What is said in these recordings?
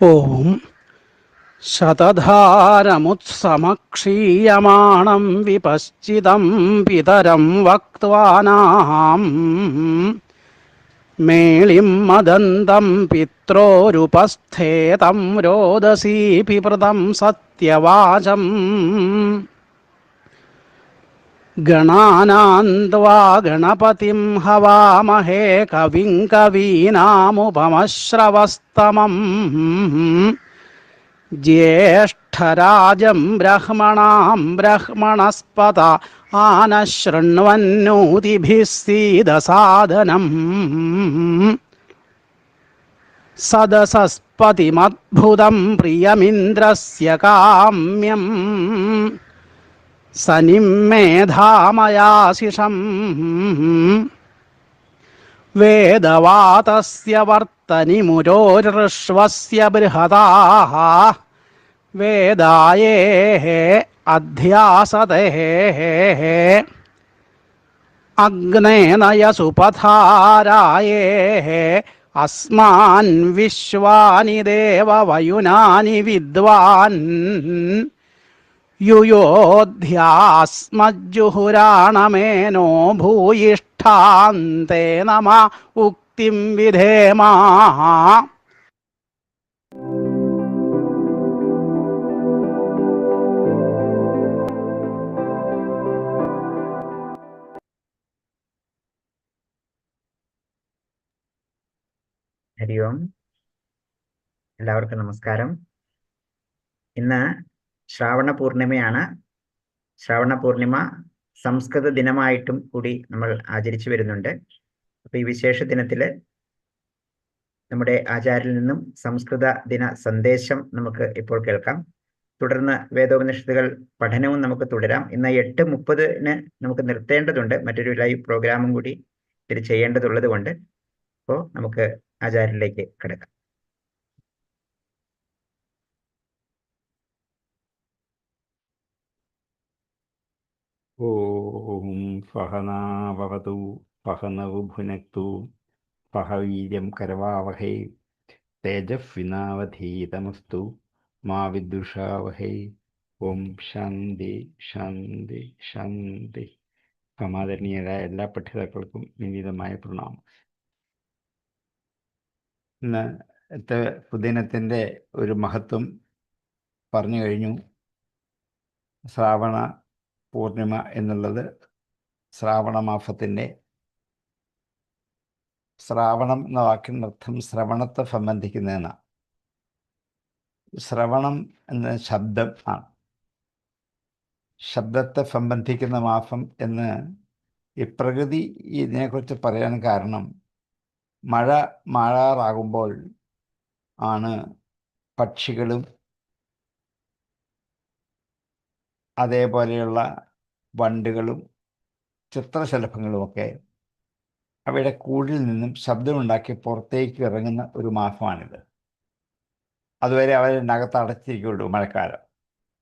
ഓം ശതധാരമുത്സമക്ഷീയമാണം വിപശ്ചിതം പിതരം വക്വാനാം മേളിം മദന്തം പിത്രോരുപസ്ഥേതം രോദസീ പിപ്രതം സത്യവാചം. ഗണാനാന്ത്വാ ഗണപതിം ഹവാമഹേ കവിം കവീനാമുപമശ്രവസ്തമം. ജ്യേഷ്ഠരാജം ബ്രഹ്മണാം ബ്രഹ്മണസ്പത ആനശൃണ്വന്നൂതിഭിः സീദസാദനം സദസസ്പതിമദ്ഭുതം പ്രിയമിന്ദ്രസ്യ കാമ്യം സനിമ്മേധാമയാശിഷം വേദവാതസ്യ വർത്തനിമുരോർഷ്വസ്യ വേദായേ അധ്യാസതേ അഗ്നേനയസുപഥാരായേः അസ്മാൻ വിശ്വാനി ദേവവയുനാനി വിദ്വാൻ യുയോധ്യാസ്മജ്ജുഹുരാണമേനോ ഭൂയിഷ്ഠാന്തേ നമ ഉക്തിം വിധേമാ ഹരി ഓം എല്ലാവർക്കും നമസ്കാരം. ഇന്ന് ശ്രാവണ പൂർണിമയാണ്. ശ്രാവണ പൂർണിമ സംസ്കൃത ദിനമായിട്ടും കൂടി നമ്മൾ ആചരിച്ചു വരുന്നുണ്ട്. അപ്പൊ ഈ വിശേഷ ദിനത്തിൽ നമ്മുടെ ആചാര്യൽ നിന്നും സംസ്കൃത ദിന സന്ദേശം നമുക്ക് ഇപ്പോൾ കേൾക്കാം. തുടർന്ന് വേദോപനിഷത്തുകൾ പഠനവും നമുക്ക് തുടരാം. ഇന്ന് എട്ട് മുപ്പതിന് നമുക്ക് നിർത്തേണ്ടതുണ്ട്. മറ്റൊരു ലൈവ് പ്രോഗ്രാമും കൂടി ഇത് ചെയ്യേണ്ടതുള്ളത് കൊണ്ട്. അപ്പോൾ നമുക്ക് ആചാര്യരിലേക്ക് കിടക്കാം. ഓം സഹനാവതു സഹനവു ഭുനക്തു സഹവീര്യം കരവാവഹൈ തേജസ്വിനാവധീതമസ്തു മാ വിദുഷാവഹൈ ഓം ശാന്തി ശാന്തി ശാന്തി സമാദരണീയരായ എല്ലാ പഠിതാക്കൾക്കും വിനീതമായ പ്രണാമം. ഇന്നത്തെ പുതിനത്തിന്റെ ഒരു മഹത്വം പറഞ്ഞു കഴിഞ്ഞു. ശ്രാവണ പൂർണിമ എന്നുള്ളത് ശ്രാവണ മാസത്തിന്റെ ശ്രാവണം എന്ന വാക്കിന്റെ അർത്ഥം ശ്രവണത്തെ സംബന്ധിക്കുന്നതെന്നാണ് ശ്രവണം എന്ന ശബ്ദം ആണ്. ശബ്ദത്തെ സംബന്ധിക്കുന്ന മാസം എന്ന് ഈ പ്രകൃതി ഇതിനെക്കുറിച്ച് പറയാൻ കാരണം മഴ മാറാറാകുമ്പോൾ ആണ് പക്ഷികളും അതേപോലെയുള്ള വണ്ടുകളും ചിത്രശലഭങ്ങളുമൊക്കെ അവയുടെ കൂടിൽ നിന്നും ശബ്ദമുണ്ടാക്കി പുറത്തേക്ക് ഇറങ്ങുന്ന ഒരു മാസമാണിത്. അതുവരെ അവരിനകത്ത് അടച്ചിരിക്കുള്ളൂ മഴക്കാലം.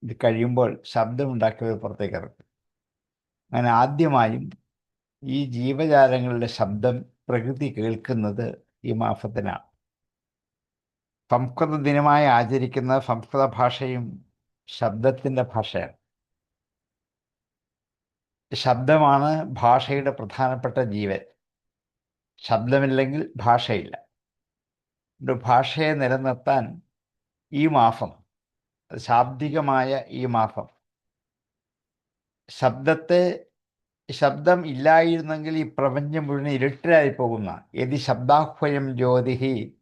ഇത് കഴിയുമ്പോൾ ശബ്ദമുണ്ടാക്കിയവർ പുറത്തേക്ക് ഇറങ്ങും അങ്ങനെ ആദ്യമായും ഈ ജീവജാലങ്ങളുടെ ശബ്ദം പ്രകൃതി കേൾക്കുന്നത് ഈ മാസത്തിനാണ്. സംസ്കൃത ദിനമായി ആചരിക്കുന്ന സംസ്കൃത ഭാഷയും ശബ്ദത്തിന്റെ ഭാഷയാണ്. ശബ്ദമാണ് ഭാഷയുടെ പ്രധാനപ്പെട്ട ജീവൻ. ശബ്ദമില്ലെങ്കിൽ ഭാഷയില്ല. ഭാഷയെ നിലനിർത്താൻ ഈ മാസം ശാബ്ദികമായ ഈ മാസം ശബ്ദത്തെ ശബ്ദം ഇല്ലായിരുന്നെങ്കിൽ ഈ പ്രപഞ്ചം മുഴുവൻ ഇരുട്ടിലായി പോകുന്ന യതി ശബ്ദാഹ്വയം ജ്യോതിഹി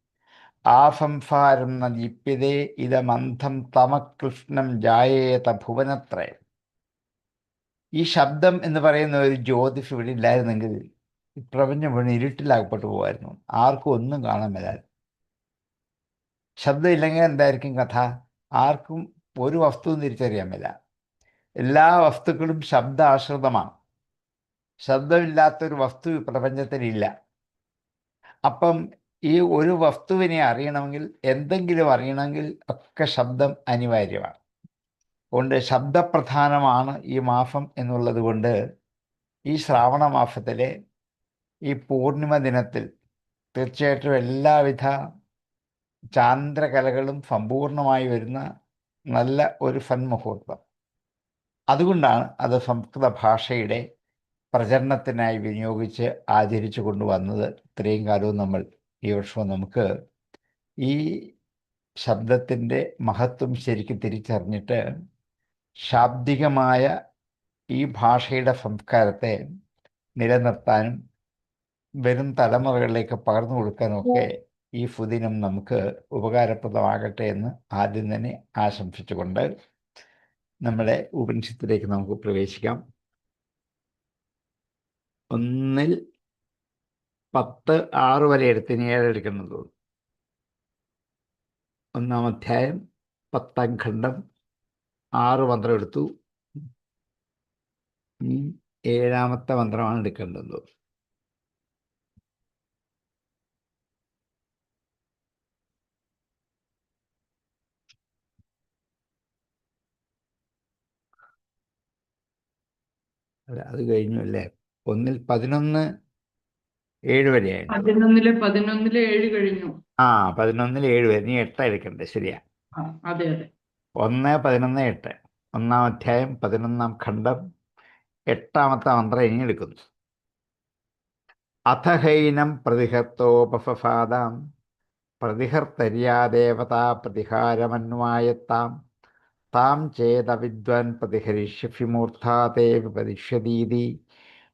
ആസംസാരം ദീപ്യതേ ഇതമന്ധം തമകൃഷ്ണം ജായേത ഭുവനത്രയം. ഈ ശബ്ദം എന്ന് പറയുന്ന ഒരു ജ്യോതിഷ് ഇവിടെ ഇല്ലായിരുന്നെങ്കിൽ പ്രപഞ്ചം മുഴുവൻ ഇരുട്ടിലാകപ്പെട്ടു പോകുമായിരുന്നു ആർക്കും ഒന്നും കാണാൻ മേലായിരുന്നു. ശബ്ദം ഇല്ലെങ്കിൽ എന്തായിരിക്കും കഥ? ആർക്കും ഒരു വസ്തുവും തിരിച്ചറിയാൻ മേല. എല്ലാ വസ്തുക്കളും ശബ്ദ ആശ്രിതമാണ് ശബ്ദമില്ലാത്തൊരു വസ്തു പ്രപഞ്ചത്തിലില്ല അപ്പം ഈ ഒരു വസ്തുവിനെ അറിയണമെങ്കിൽ എന്തെങ്കിലും അറിയണമെങ്കിൽ ഒക്കെ ശബ്ദം അനിവാര്യമാണ്. അതുകൊണ്ട് ശബ്ദപ്രധാനമാണ് ഈ മാസം എന്നുള്ളത് കൊണ്ട് ഈ ശ്രാവണ മാസത്തിലെ ഈ പൂർണിമ ദിനത്തിൽ തീർച്ചയായിട്ടും എല്ലാവിധ ചാന്ദ്രകലകളും സമ്പൂർണമായി വരുന്ന നല്ല ഒരു സന്മുഹൂർത്തം. അതുകൊണ്ടാണ് അത് സംസ്കൃത ഭാഷയുടെ പ്രചരണത്തിനായി വിനിയോഗിച്ച് ആചരിച്ചു കൊണ്ടുവന്നത് ഇത്രയും കാലവും നമ്മൾ ഈ വർഷവും നമുക്ക് ഈ ശബ്ദത്തിന്റെ മഹത്വം ശരിക്കും തിരിച്ചറിഞ്ഞിട്ട് ശാബ്ദികമായ ഈ ഭാഷയുടെ സംസ്കാരത്തെ നിലനിർത്താനും വരും തലമുറകളിലേക്ക് പകർന്നു കൊടുക്കാനുമൊക്കെ ഈ ഫുദിനം നമുക്ക് ഉപകാരപ്രദമാകട്ടെ എന്ന് ആദ്യം തന്നെ ആശംസിച്ചുകൊണ്ട് നമ്മുടെ ഉപനിഷത്തിലേക്ക് നമുക്ക് പ്രവേശിക്കാം. ഒന്നിൽ പത്ത് ആറ് വരെ എടുത്തിന് ഏഴ് എടുക്കുന്നത് ഒന്നാം അധ്യായം പത്താം ഖണ്ഡം ആറ് മന്ത്രം എടുത്തു. ഏഴാമത്തെ മന്ത്രമാണ് എടുക്കേണ്ടത്. അല്ല അത് കഴിഞ്ഞു അല്ലേ? ഒന്നിൽ പതിനൊന്ന് ഏഴ് വരെയായിരുന്നു പതിനൊന്നിൽ പതിനൊന്നിൽ ഏഴ് കഴിഞ്ഞു. ആ പതിനൊന്നിൽ ഏഴ് വരെ. നീ എട്ടാ എടുക്കണ്ടേ ശരിയാ. അതെ അതെ. ഒന്ന് പതിനൊന്ന് എട്ട്. ഒന്നാം അധ്യായം പതിനൊന്നാം ഖണ്ഡം എട്ടാമത്തെ മന്ത്രം ഇനി എടുക്കുന്നു. അഥഹൈനം പ്രതിഹർത്തോപഫാദാം പ്രതിഹർത്തര്യാദേവതാ പ്രതിഹാരമന്വായത്താം താം ചേത ചേതവിദ്വാൻ പ്രതിഹരിഷ്യഫിമൂർധാതേ വിപതിഷ്യതീതി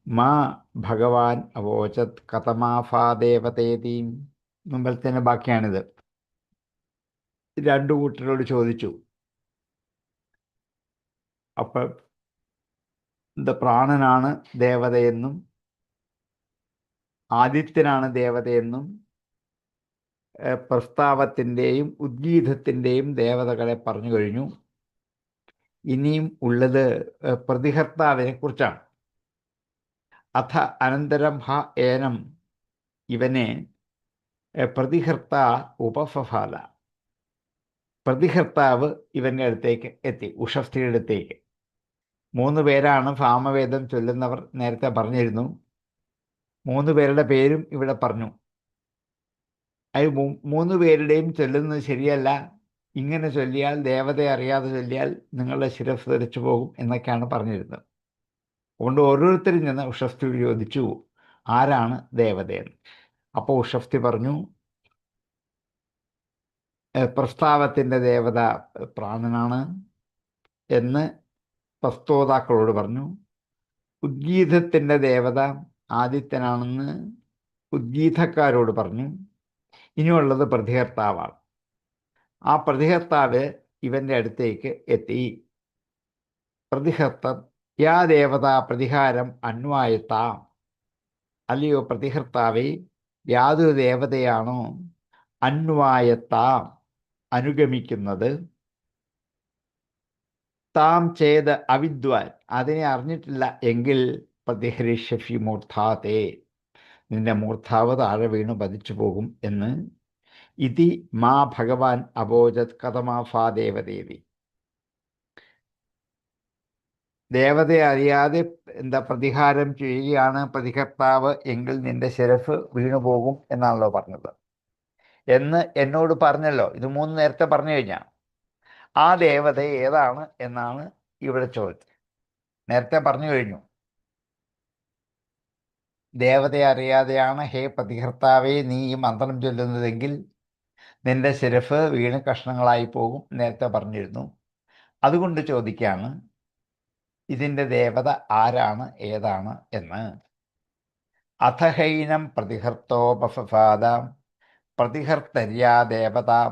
മാ ഭഗവാൻ അവോചത് കഥമാഫാദേവതേതി. മുമ്പലത്തിന്റെ ബാക്കിയാണിത്. രണ്ടു കൂട്ടരോട് ചോദിച്ചു അപ്പം ഇത് പ്രാണനാണ് ദേവതയെന്നും ആദിത്യനാണ് ദേവതയെന്നും പ്രസ്താവത്തിന്റെയും ഉദ്ഗീതത്തിന്റെയും ദേവതകളെ പറഞ്ഞു കഴിഞ്ഞു. ഇനിയും ഉള്ളത് പ്രതിഹർത്താവിനെ കുറിച്ചാണ്. അഥ അനന്തരം ഹ ഏനം ഇവനെ പ്രതിഹർത്ത ഉപഫാല പ്രതിഹർത്താവ് ഇവന്റെ അടുത്തേക്ക് എത്തി ഉഷസ്ഥിയുടെ അടുത്തേക്ക്. മൂന്ന് പേരാണ് ഭാമവേദം ചൊല്ലുന്നവർ നേരത്തെ പറഞ്ഞിരുന്നു. മൂന്ന് പേരുടെ പേരും ഇവിടെ പറഞ്ഞു. അത് മൂന്ന് പേരുടെയും ചൊല്ലുന്നത് ശരിയല്ല. ഇങ്ങനെ ചൊല്ലിയാൽ ദേവതയെ അറിയാതെ ചൊല്ലിയാൽ നിങ്ങളുടെ ശിരസ് ധരിച്ചു പോകും എന്നൊക്കെയാണ് പറഞ്ഞിരുന്നത്. അതുകൊണ്ട് ഓരോരുത്തരും ചെന്ന് ഉഷസ്തി ചോദിച്ചു ആരാണ് ദേവതയെന്ന്? അപ്പോൾ ഉഷസ്തി പറഞ്ഞു "ഏഹ് പ്രസ്താവത്തിന്റെ ദേവത പ്രാണനാണ് എന്ന് പ്രസ്തോതാക്കളോട് പറഞ്ഞു ഉദ്ഗീതത്തിന്റെ ദേവത ആദിത്യനാണെന്ന് ഉദ്ഗീതക്കാരോട് പറഞ്ഞു ഇനിയുള്ളത് പ്രതികർത്താവാണ് ആ പ്രതികർത്താവ് ഇവന്റെ അടുത്തേക്ക് എത്തി. പ്രതിഹർത്തം യാ ദേവത പ്രതിഹാരം അന്വായത്താം. അല്ലയോ പ്രതിഹർത്താവേ യാതൊരു ദേവതയാണോ അന്വായത്താം അനുഗമിക്കുന്നത്? താം ചെയ്ത് അവിദ്വാൻ. അതിനെ അറിഞ്ഞിട്ടില്ല. എങ്കിൽ പ്രതിഹരിഷ്യഫി മൂർധാതേ. നിന്റെ മൂർധാവ് താഴെ വീണു പതിച്ചു പോകും എന്ന്. ഇതി മാ ഭഗവാൻ അബോജത് കഥമാഫാ ദേവദേവി. ദേവതയെ അറിയാതെ എന്താ പ്രതിഹാരം ചെയ്യുകയാണ് പ്രതികർത്താവ് എങ്കിൽ നിന്റെ ശിരഫ് വീണുപോകും എന്നാണല്ലോ പറഞ്ഞത്. എന്ന് എന്നോട് പറഞ്ഞല്ലോ. ഇത് മൂന്ന് നേരത്തെ പറഞ്ഞു കഴിഞ്ഞാൽ ആ ദേവത ഏതാണ് എന്നാണ് ഇവിടെ ചോദിച്ചത്. നേരത്തെ പറഞ്ഞു കഴിഞ്ഞു. ദേവതയെ അറിയാതെയാണ് ഹേ പ്രതികർത്താവേ നീ ഈ മന്ത്രം ചൊല്ലുന്നതെങ്കിൽ നിന്റെ ശിരഫ് വീണ് കഷ്ണങ്ങളായി പോകും നേരത്തെ പറഞ്ഞിരുന്നു. അതുകൊണ്ട് ചോദിക്കുകയാണ് ഇതിന്റെ ദേവത ആരാണ് ഏതാണ് എന്ന്. അഥഹൈനം പ്രതിഹർത്തോപഫാദാം പ്രതിഹർത്തര്യാ ദേവതാം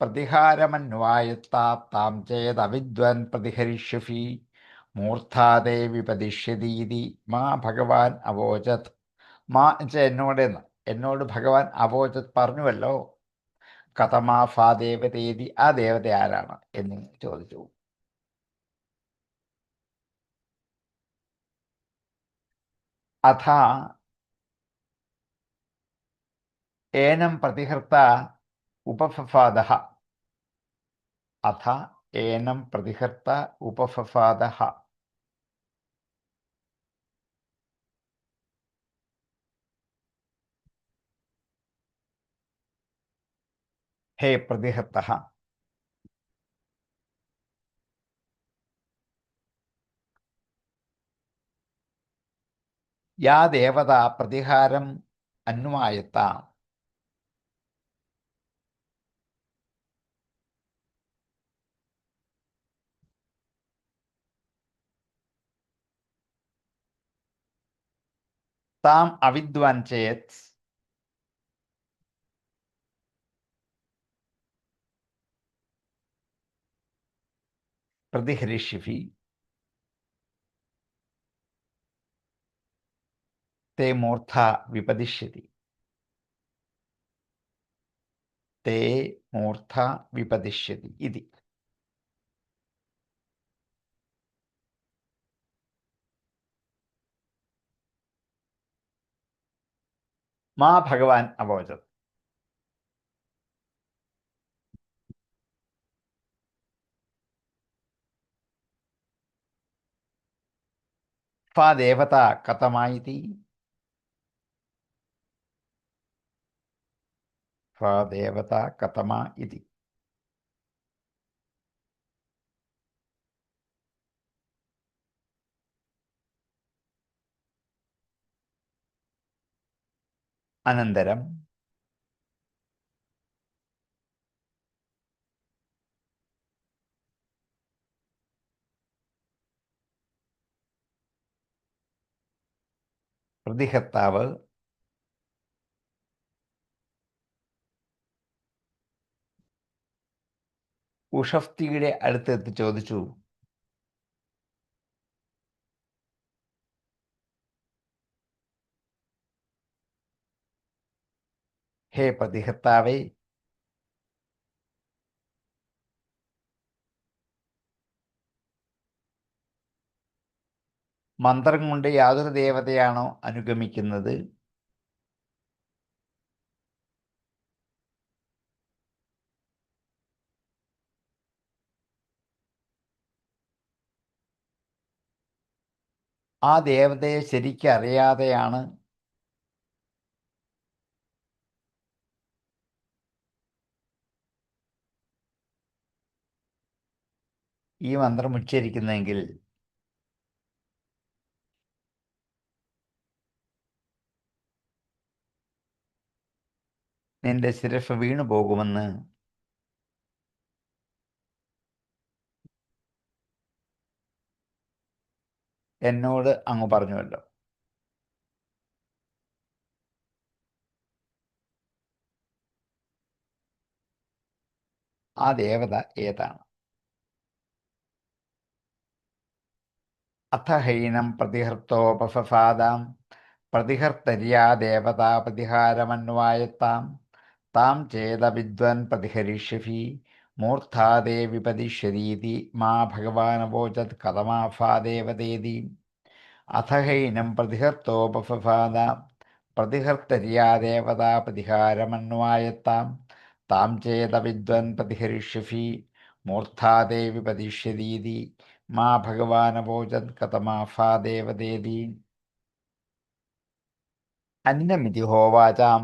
പ്രതിഹാരമന്വായത്താ താം ചേതവിദ്വൻ പ്രതിഹരിഷ്യഫി മൂർധാദേവി വിപതിഷ്യതീതി മാ ഭഗവാൻ അവോചത്. മാ എന്നുവെച്ചാൽ എന്നോടെന്ന് എന്നോട് ഭഗവാൻ അവോചത് പറഞ്ഞുവല്ലോ. കഥമാഫാ ദേവതേതി ആ ദേവത ആരാണ് എന്ന് ചോദിച്ചു. അഥ ഏനം പ്രതിഹർത്ത ഉപഫഫാദ അഥ ഏനം പ്രതിഹർത്ത ഉപഫഫാദ ഹേ പ്രതിഹർത്ത യാ ദേവത പ്രതിഹാരം അന്വായത്താം താം അവിദ്വാൻ ചേത് പ്രതിഹരിഷ്യഭി ते മൂർധ വിപതിഷ്യതി ते മൂർധ വിപതിഷ്യതി ഇതി മാ ഭഗവാൻ അവോചത് ഫാ ദേവത കഥമായിതി ഫാ ദേവത കഥമ ഇതി അനന്തരം. പ്രതിഹർത്താവ് ഉഷഫ്തിയുടെ അടുത്തെത്തി ചോദിച്ചു. ഹേ പതിഹത്താവേ മന്ത്രം കൊണ്ട് യാതൊരു ദേവതയാണോ അനുഗമിക്കുന്നത്? ആ ദേവതയെ ശരിക്കറിയാതെയാണ് ഈ മന്ത്രം ഉച്ചരിക്കുന്നെങ്കിൽ നിന്റെ ശിരഫ് വീണു പോകുമെന്ന് എന്നോട് അങ്ങ് പറഞ്ഞുവല്ലോ. ആ ദേവത ഏതാണ്? അഥ ഹൈനം പ്രതിഹർത്തോപഫാദാം പ്രതിഹർത്തര്യാ ദേവതാ പ്രതിഹാരമന്വായത്താം. താം ചേത വിദ്വൻ പ്രതിഹരിഷ്യഫി മൂർധാദേ പതിഷ്യതീതി മാ ഭഗവാനവോചത് കഥമാഫാ ദേവതേതി. അഥ ഹൈനം പ്രതിഹർത്തോപഫാദ പ്രതിഹർത്തര്യാ ദേവതാ പ്രതിഹാരമന്വായത്താം. താം ചേത വിദ്വൻ പ്രതിഹരിഷ്യഫി മൂർധാദേവി വിപതിഷ്യതീതി മാ ഭഗവാനവോചത് കഥമാഫാ ദേവദേവി. അന്നമിതി ഹോവാചാം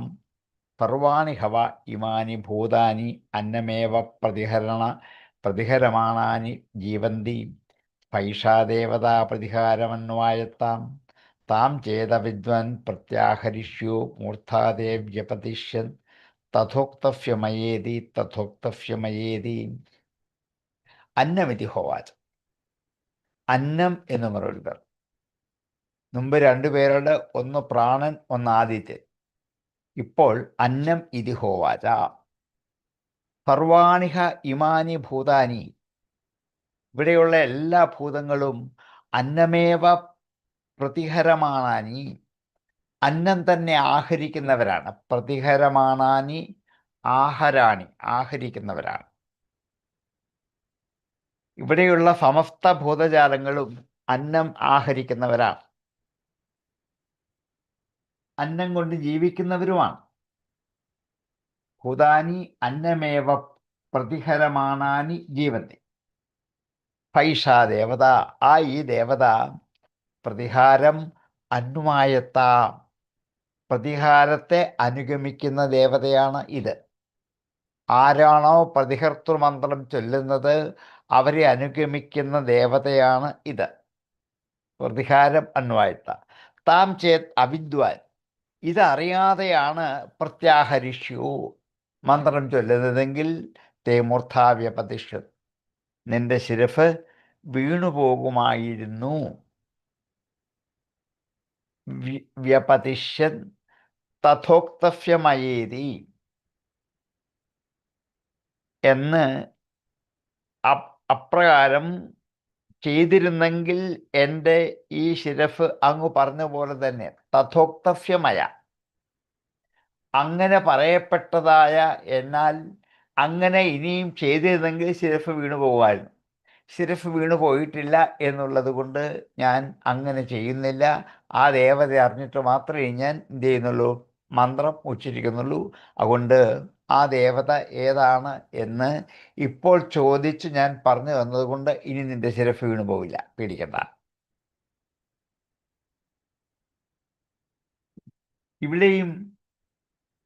സർവാണി ഹവ ഇമാനി ഭൂതാനി അന്നമേവ പ്രതിഹരണ പ്രതിഹരമാണാനി ജീവന്തി. പൈഷാ ദേവതാ പ്രതിഹാരമന്വായത്താം താം ചേത വിദ്വൻ പ്രത്യാഹരിഷ്യോ മൂർധാദേവ്യപതിഷ്യൻ തഥോക്തവ്യമയേതി തഥോക്തവ്യമയേതി അന്നമിതി ഹോവാച. അന്നം എന്ന് മറുപടി പറഞ്ഞു മുമ്പ് രണ്ടുപേരുടെ ഒന്ന് പ്രാണൻ ഒന്ന് ആദിത്യൻ. ഇപ്പോൾ അന്നം ഇതി ഹോവാച. സർവാണിഹ ഇമാനി ഭൂതാനി. ഇവിടെയുള്ള എല്ലാ ഭൂതങ്ങളും അന്നമേവ പ്രതിഹരമാണാനി. അന്നം തന്നെ ആഹരിക്കുന്നവരാണ്. പ്രതിഹരമാണാനി ആഹരാണി ആഹരിക്കുന്നവരാണ്. ഇവിടെയുള്ള സമസ്ത ഭൂതജാലങ്ങളും അന്നം ആഹരിക്കുന്നവരാണ്. അന്നം കൊണ്ട് ജീവിക്കുന്നവരുമാണ്. ഭൂതാനി അന്നമേവ പ്രതിഹരമാണാനി ജീവന്തി. പൈഷ ദേവത ആ ഈ ദേവത പ്രതിഹാരം അന്വായത്ത പ്രതിഹാരത്തെ അനുഗമിക്കുന്ന ദേവതയാണ് ഇത്. ആരാണോ പ്രതിഹർത്തൃമന്ത്രം ചൊല്ലുന്നത് അവരെ അനുഗമിക്കുന്ന ദേവതയാണ് ഇത്. പ്രതികാരം അന്വായത്ത. താം ചേത് അവിദ്വാൻ. ഇതറിയാതെയാണ് പ്രത്യാഹരിഷ്യു. മന്ത്രം ചൊല്ലുന്നതെങ്കിൽ തേ മൂർധാവ്യപതിഷ്ഠ നിന്റെ ശിരഫ് വീണുപോകുമായിരുന്നു വ്യപതിഷ്യൻ തഥോക്തഫ്യമയേതി എന്ന് അപ്രകാരം ചെയ്തിരുന്നെങ്കിൽ എന്റെ ഈ ശിരഫ് അങ്ങ് പറഞ്ഞ പോലെ തന്നെ തഥോക്തഫ്യമയ അങ്ങനെ പറയപ്പെട്ടതായ എന്നാൽ അങ്ങനെ ഇനിയും ചെയ്തിരുന്നെങ്കിൽ ശിരഫ് വീണു പോകുമായിരുന്നു. ശിരഫ് വീണു പോയിട്ടില്ല എന്നുള്ളത് കൊണ്ട് ഞാൻ അങ്ങനെ ചെയ്യുന്നില്ല. ആ ദേവത അറിഞ്ഞിട്ട് മാത്രമേ ഞാൻ എന്ത് ചെയ്യുന്നുള്ളൂ? മന്ത്രം ഉച്ചരിക്കുന്നുള്ളൂ. അതുകൊണ്ട് ആ ദേവത ഏതാണ് എന്ന് ഇപ്പോൾ ചോദിച്ച് ഞാൻ പറഞ്ഞു തന്നതുകൊണ്ട് ഇനി നിന്റെ ശിരഫ് വീണു പോവില്ല. പേടിക്കണ്ട. ഇവിടെയും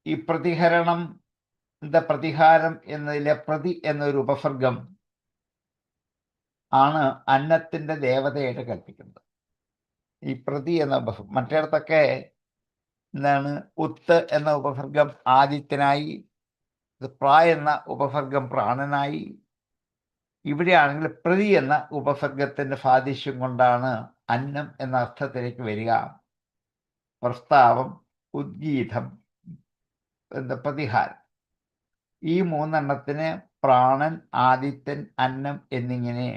ഈ പ്രതിഹരണം എന്താ പ്രതിഹാരം എന്നതിലെ പ്രതി എന്നൊരു ഉപസർഗം ആണ് അന്നത്തിന്റെ ദേവതയായിട്ട് കൽപ്പിക്കുന്നത്. ഈ പ്രതി എന്ന ഉപസർഗം മറ്റേടത്തൊക്കെ എന്താണ് ഉത്ത് എന്ന ഉപസർഗം ആദിത്യനായി ഇത് പ്ര എന്ന ഉപസർഗം പ്രാണനായി. ഇവിടെയാണെങ്കിൽ പ്രതി എന്ന ഉപസർഗത്തിന്റെ സാദൃശ്യം കൊണ്ടാണ് അന്നം എന്ന അർത്ഥത്തിലേക്ക് വരിക. പ്രസ്താവം ഉദ്ഗീതം എന്താ പ്രതിഹാരം. ഈ മൂന്നെണ്ണത്തിന് പ്രാണൻ ആദിത്യൻ അന്നം എന്നിങ്ങനെ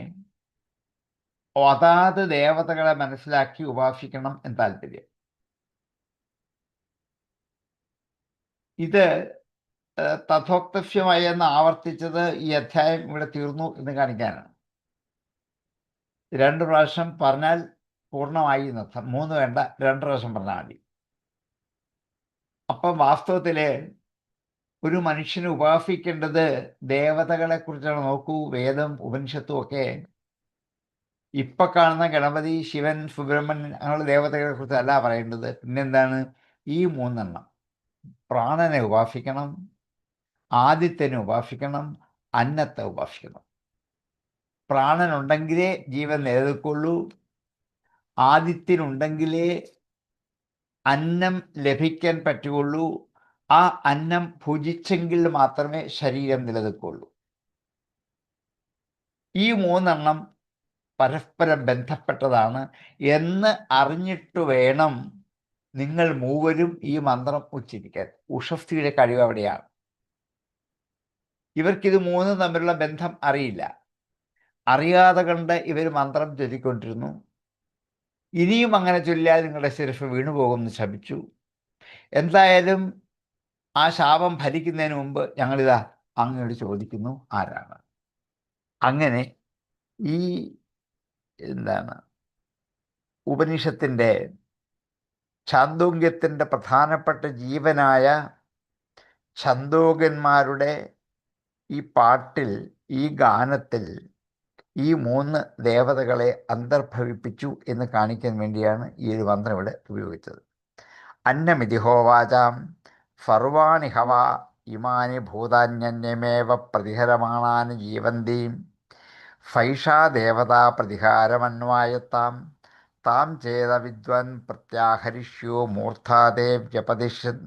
അതാത് ദേവതകളെ മനസ്സിലാക്കി ഉപാസിക്കണം എന്ന് താല്പര്യം. ഇത് ഏഹ്, തഥോക്തസ്യമായി എന്ന് ആവർത്തിച്ചത് ഈ അധ്യായം ഇവിടെ തീർന്നു എന്ന് കാണിക്കാനാണ്. രണ്ട് പ്രാവശ്യം പറഞ്ഞാൽ പൂർണമായി എന്നർത്ഥം മൂന്ന് വേണ്ട രണ്ട് പ്രാവശ്യം പറഞ്ഞാൽ മതി. അപ്പം വാസ്തവത്തിൽ ഒരു മനുഷ്യന് ഉപാസിക്കേണ്ടത് ദേവതകളെ കുറിച്ചാണ്. നോക്കൂ വേദം ഉപനിഷത്തും ഒക്കെ ഇപ്പൊ കാണുന്ന ഗണപതി ശിവൻ സുബ്രഹ്മണ്യൻ അങ്ങനെയുള്ള ദേവതകളെ കുറിച്ച് അല്ല പറയേണ്ടത്. പിന്നെന്താണ്? ഈ മൂന്നെണ്ണം പ്രാണനെ ഉപാസിക്കണം ആദിത്യനെ ഉപാസിക്കണം അന്നത്തെ ഉപാസിക്കണം. പ്രാണനുണ്ടെങ്കിലേ ജീവൻ നിലനിൽക്കുള്ളൂ. ആദിത്യനുണ്ടെങ്കിലേ അന്നം ലഭിക്കാൻ പറ്റുകയുള്ളൂ. ആ അന്നം ഭുജിച്ചെങ്കിൽ മാത്രമേ ശരീരം നിലനിൽക്കുള്ളൂ. ഈ മൂന്നെണ്ണം പരസ്പരം ബന്ധപ്പെട്ടതാണ് എന്ന് അറിഞ്ഞിട്ട് വേണം നിങ്ങൾ മൂവരും ഈ മന്ത്രം ഉച്ചരിക്കാൻ. ഉഷസ്തിയുടെ കഴിവ് അവിടെയാണ്. ഇവർക്കിത് മൂന്നും തമ്മിലുള്ള ബന്ധം അറിയില്ല. അറിയാതെ കണ്ട് ഇവർ മന്ത്രം ചൊല്ലിക്കൊണ്ടിരുന്നു. ഇനിയും അങ്ങനെ ചൊല്ലിയാൽ നിങ്ങളുടെ ശിരഫ് വീണുപോകുമെന്ന് ശപിച്ചു. എന്തായാലും ആ ശാപം ഫലിക്കുന്നതിന് മുമ്പ് ഞങ്ങളിതാ അങ്ങയോട് ചോദിക്കുന്നു ആരാണ്? അങ്ങനെ ഈ എന്താണ് ഉപനിഷത്തിന്റെ ഛാന്തോഗ്യത്തിന്റെ പ്രധാനപ്പെട്ട ജീവനായ ഛന്തോകന്മാരുടെ ഈ പാട്ടിൽ ഈ ഗാനത്തിൽ ഈ മൂന്ന് ദേവതകളെ അന്തർഭവിപ്പിച്ചു എന്ന് കാണിക്കാൻ വേണ്ടിയാണ് ഈ ഒരു മന്ത്രം ഇവിടെ ഉപയോഗിച്ചത്. അന്നമിതി ഹോവാചാം സർവാണി ഹവ ഇമാനി ഭൂതാന്യന്യമേവ പ്രതിഹരമാണാന് ജീവന്തീം ഫൈഷാ ദേവതാ പ്രതിഹാരമന്വായത്താം താം ചേത വിദ്വൻ പ്രത്യാഹരിഷ്യോ മൂർധാദേ വ്യപതിഷൻ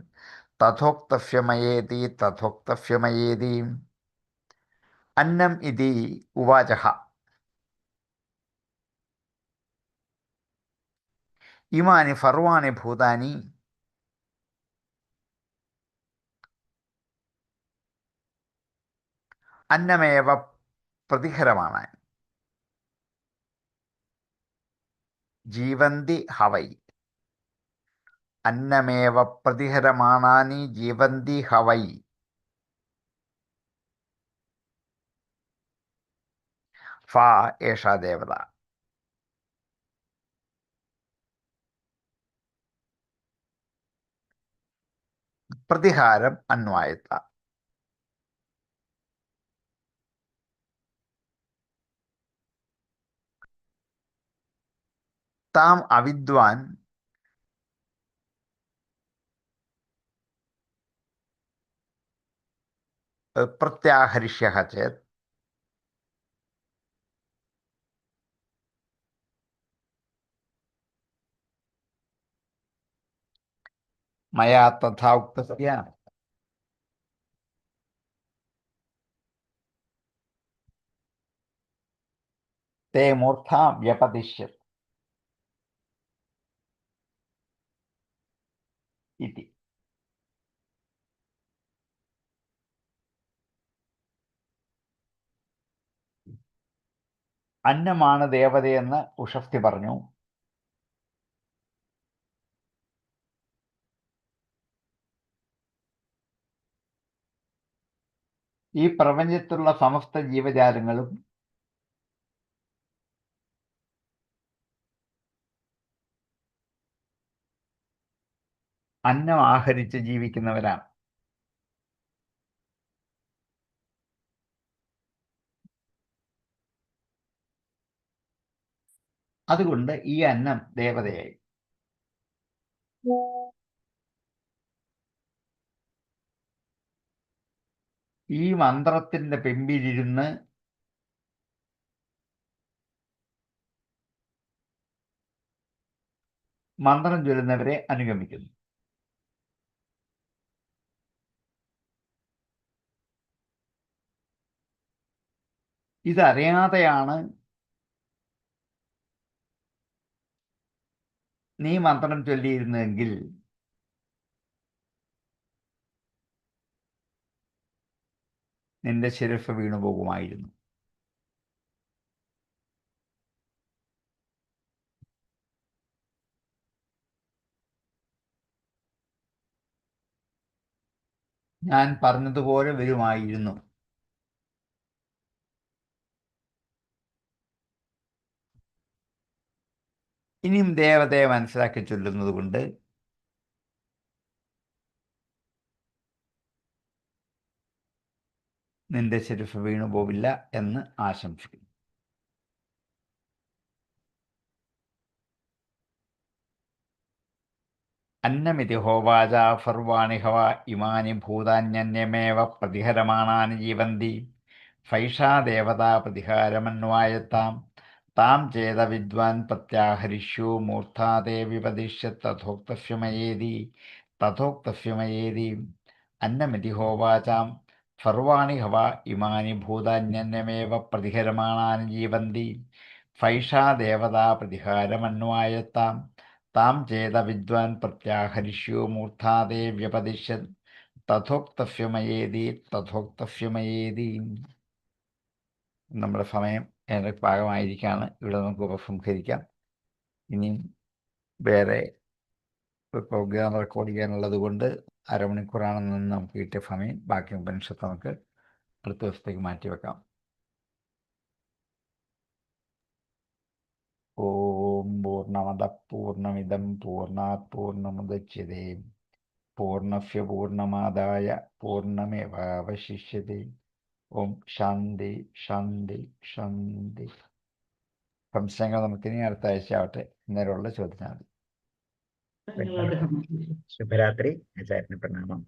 തഥോക്തഫ്യമയേതി തഥോക്തഫ്യമയേതി അന്നം ഇതി ഉവാചഹ. ഇമാനി ഫർവാനി ഭൂതാനി. അന്നമേവ പ്രതിഹരമാണ്. ജീവന്തി ഹവൈ. അന്നമേവ പ്രതിഹരമാണാനി ജീവന്തി ഹവൈ. ഫാ ഏഷാ ദേവത പ്രതിഹാരം അന്വായത്ത താം അവിദ്വാൻ प्रत्याहरिष्यः चेत् മയാ തഥാ ഉക്തസ്യ. തേ മൂർധ വ്യപതിഷ്യത് ഇതി. അന്നമാണ് ദേവതയെന്ന് ഉഷഫ്തി പറഞ്ഞു. ഈ പ്രപഞ്ചത്തിലുള്ള സമസ്ത ജീവജാലങ്ങളും അന്നം ആഹരിച്ച് ജീവിക്കുന്നവരാണ്. അതുകൊണ്ട് ഈ അന്നം ദേവതയായി. ഈ മന്ത്രത്തിന്റെ പിമ്പിലിരുന്ന് മന്ത്രം ചൊല്ലുന്നവരെ അനുഗമിക്കുന്നു. ഇതറിയാതെയാണ് നീ മന്ത്രം ചൊല്ലിയിരുന്നെങ്കിൽ നിന്റെ ശിരഫ് വീണുപോകുമായിരുന്നു ഞാൻ പറഞ്ഞതുപോലെ വരുമായിരുന്നു. ഇനിയും ദേവതയെ മനസ്സിലാക്കി ചൊല്ലുന്നത് കൊണ്ട് നിന്റെ ചെരുഫ് വീണു പോവില്ല എന്ന് ആശംസിക്കുന്നു. അന്നമിതി ഹോവാച ഫർവാണി ഹവ ഇമാനി ഭൂതാന്യന്യമേവ പ്രതിഹരമാണാനി ജീവന്തി. ഫൈഷാ ദേവതാ പ്രതിഹാരമന്വായത്താം. താം ചേത വിദ്വാൻ പ്രത്യാഹരിഷ്യു മൂർധാദേവി പതിഷ്യ തഥോക്തഫ്യമയേതി തഥോക്തഫ്യമയേതി അന്നമിതി ഹോവാചാം സർവാണി ഹവ ഇമാനി ഭൂതാന്യന്യമേവ പ്രതിഹരമാണാനി ജീവന്തി. ഫൈഷാ ദേവതാ പ്രതിഹാരമന്വായത്താം. താം ചേത വിദ്വാൻ പ്രത്യാഹരിഷ്യോ മൂർധാതേ വ്യപദിശ്യൻ തഥോക്തഫ്യമയേതി തഥോക്തഫ്യമയേതി. നമ്മുടെ സമയം ഏറെ ഭാഗമായിരിക്കാണ് ഇവിടെ നമുക്ക് ഉപസംഹരിക്കാം. ഇനിയും വേറെ പ്രോഗ്രാം റെക്കോർഡ് ചെയ്യാനുള്ളത് കൊണ്ട് അരമണിക്കൂറാണെന്ന് നമുക്ക് കിട്ടിയ സമയം. ബാക്കി ഉപനിഷത്ത് നമുക്ക് അടുത്ത ദിവസത്തേക്ക് മാറ്റിവെക്കാം ഓം പൂർണമത പൂർണമിതം പൂർണാത് പൂർണമുദച്യതേ പൂർണസ്യ പൂർണമാദായ പൂർണമേവാവശിഷ്യതേ ഓം ശാന്തി ശാന്തി ശാന്തി. സംശയങ്ങൾ നമുക്കിനി അടുത്ത ആഴ്ച ആവട്ടെ ഇന്നേരമുള്ള ചോദ്യം ധന്യവാദः शुभरात्रि आचार्य प्रणाम